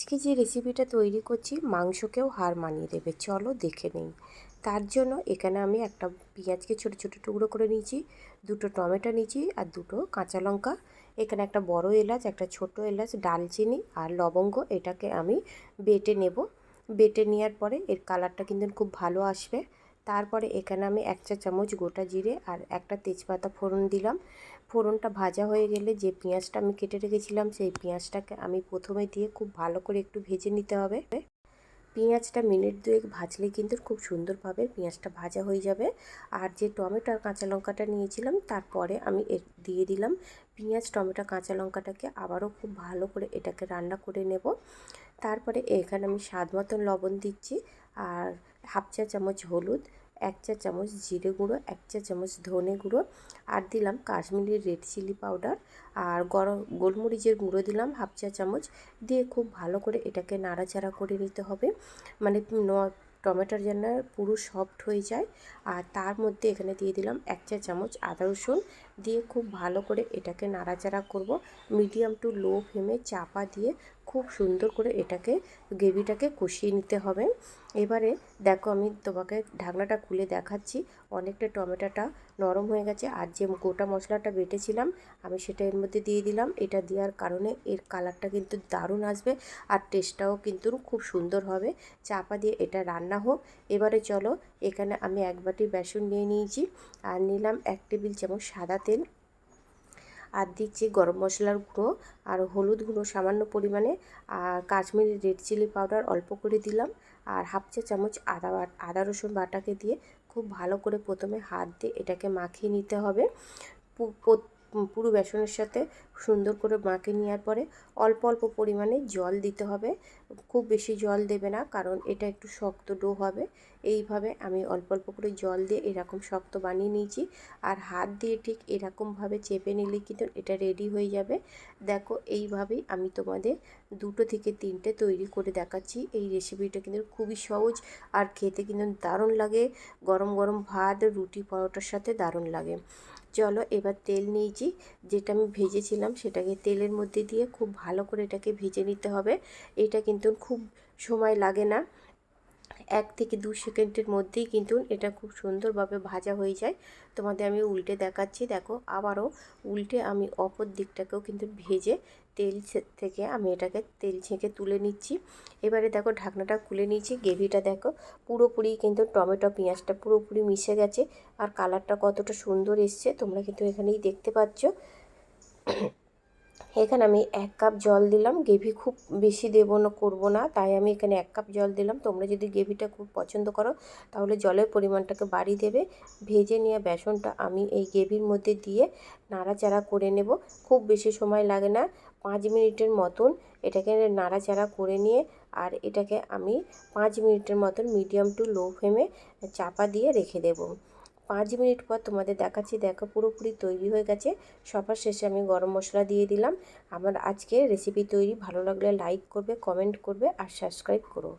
আজকে যে রেসিপিটা তৈরি করছি, মাংসকেও হার মানিয়ে দেবে। চলো দেখে নেই। তার জন্য এখানে আমি একটা পেঁয়াজকে ছোট ছোট টুকরো করে নিয়েছি, দুটো টমেটো নিয়েছি আর দুটো কাঁচা লঙ্কা। এখানে একটা বড় এলাচ, একটা ছোট এলাচ, ডালচিনি আর লবঙ্গ এটাকে আমি বেটে নেব। বেটে নেওয়ার পরে এর কালারটা কিন্তু খুব ভালো আসবে। তারপরে এখানে আমি এক চা চামচ গোটা জিরে আর একটা তেজপাতা ফোড়ন দিলাম। ফোড়নটা ভাজা হয়ে গেলে যে পেঁয়াজটা আমি কেটে রেখেছিলাম, সেই পেঁয়াজটাকে আমি প্রথমে দিয়ে খুব ভালো করে একটু ভেজে নিতে হবে। পেঁয়াজটা মিনিট দুয়েক ভাজলে কিন্তু খুব সুন্দরভাবে পেঁয়াজটা ভাজা হয়ে যাবে। আর যে টমেটো আর কাঁচা লঙ্কাটা নিয়েছিলাম, তারপরে আমি দিয়ে দিলাম পেঁয়াজ টমেটো কাঁচা লঙ্কাটাকে আবারও খুব ভালো করে এটাকে রান্না করে নেব। তারপরে এখানে আমি স্বাদ মতন লবণ দিচ্ছি আর হাফ চা চামচ হলুদ এক চা চামচ জিরে গুঁড়ো, এক চা চামচ ধনে গুঁড়ো, আর দিলাম কাশ্মীরি রেড চিলি পাউডার আর গরম গোলমরিচের গুঁড়ো দিলাম হাফ চা চামচ, দিয়ে খুব ভালো করে এটাকে নাড়াচাড়া করে নিতে হবে। মানে টমেটোর যেন পুরো সফট হয়ে যায়, আর তার মধ্যে এখানে দিয়ে দিলাম এক চা চামচ আদা রসুন, দিয়ে খুব ভালো করে এটাকে নাড়াচাড়া করব। মিডিয়াম টু লো ফ্লেমে চাপা দিয়ে খুব সুন্দর করে এটাকে, গ্রেভিটাকে কষিয়ে নিতে হবে। এবারে দেখো আমি তোমাকে ঢাকনাটা খুলে দেখাচ্ছি। অনেকটা টমেটোটা নরম হয়ে গেছে আর যে গোটা মশলাটা বেটেছিলাম, আমি সেটা এর মধ্যে দিয়ে দিলাম। এটা দেওয়ার কারণে এর কালারটা কিন্তু দারুণ আসবে আর টেস্টটাও কিন্তু খুব সুন্দর হবে। চাপা দিয়ে এটা রান্না হোক। এবারে চলো, এখানে আমি এক বাটি বেসন নিয়ে নিয়েছি। আর নিলাম এক টেবিল চামচ সাদা তেল। আর দিচ্ছি গরম মশলার গুঁড়ো আর হলুদ গুঁড়ো সামান্য পরিমাণে আর কাশ্মীরি রেড চিলি পাউডার অল্প করে দিলাম আর হাফ চা চামচ আদা আদা রসুন বাটাকে দিয়ে খুব ভালো করে প্রথমে হাত দিয়ে এটাকে মাখিয়ে নিতে হবে। পুরো বেসনের সাথে সুন্দর করে মাখিয়ে নেওয়ার পরে অল্প অল্প পরিমাণে জল দিতে হবে। খুব বেশি জল দেবে না, কারণ এটা একটু শক্ত ডো হবে। এইভাবে আমি অল্প অল্প করে জল দিয়ে এরকম শক্ত বানিয়ে নিয়েছি। আর হাত দিয়ে ঠিক এরকমভাবে চেপে নিলে কিন্তু এটা রেডি হয়ে যাবে। দেখো, এইভাবেই আমি তোমাদের দুটো থেকে তিনটে তৈরি করে দেখাচ্ছি। এই রেসিপিটা কিন্তু খুবই সহজ আর খেতে কিন্তু দারুণ লাগে। গরম গরম ভাত, রুটি, পরোটার সাথে দারুণ লাগে। চলো এবার তেল নিয়েছি যেটা আমি ভেজেছিলাম সেটাকে তেলের মধ্যে দিয়ে খুব ভালো করে এটাকে ভেজে নিতে হবে। এটা কিন্তু খুব সময় লাগে না। এক থেকে দু সেকেন্ডের মধ্যেই কিন্তু এটা খুব সুন্দরভাবে ভাজা হয়ে যায়। তোমাদের আমি উল্টে দেখাচ্ছি, দেখো আবারও উল্টে আমি অপর দিকটাকেও কিন্তু ভেজে তেল থেকে আমি এটাকে তেল ছেঁকে তুলে নিচ্ছি। এবারে দেখো ঢাকনাটা খুলে নিয়েছি, গ্রেভিটা দেখো পুরোপুরি কিন্তু টমেটো, পেঁয়াজটা পুরোপুরি মিশে গেছে। আর কালারটা কতটা সুন্দর এসছে, তোমরা কিন্তু এখানেই দেখতে পাচ্ছ। এখানে আমি এক কাপ জল দিলাম। গ্রেভি খুব বেশি দেবো না, করব না। তাই আমি এখানে এক কাপ জল দিলাম। তোমরা যদি গ্রেভিটা খুব পছন্দ করো, তাহলে জলের পরিমাণটাকে বাড়িয়ে দেবে। ভেজে নেওয়া বেসনটা আমি এই গ্রেভির মধ্যে দিয়ে নাড়াচাড়া করে নেব। খুব বেশি সময় লাগে না, পাঁচ মিনিটের মতন এটাকে নাড়াচাড়া করে নিয়ে আর এটাকে আমি পাঁচ মিনিটের মতন মিডিয়াম টু লো ফ্লেমে চাপা দিয়ে রেখে দেবো। পাঁচ মিনিট পর তোমাদের দেখাচ্ছি, দেখো পুরোপুরি তৈরি হয়ে গেছে। সবার শেষে আমি গরম মশলা দিয়ে দিলাম। আমার আজকে রেসিপি তৈরি, ভালো লাগলে লাইক করবে কমেন্ট করবে আর সাবস্ক্রাইব করো।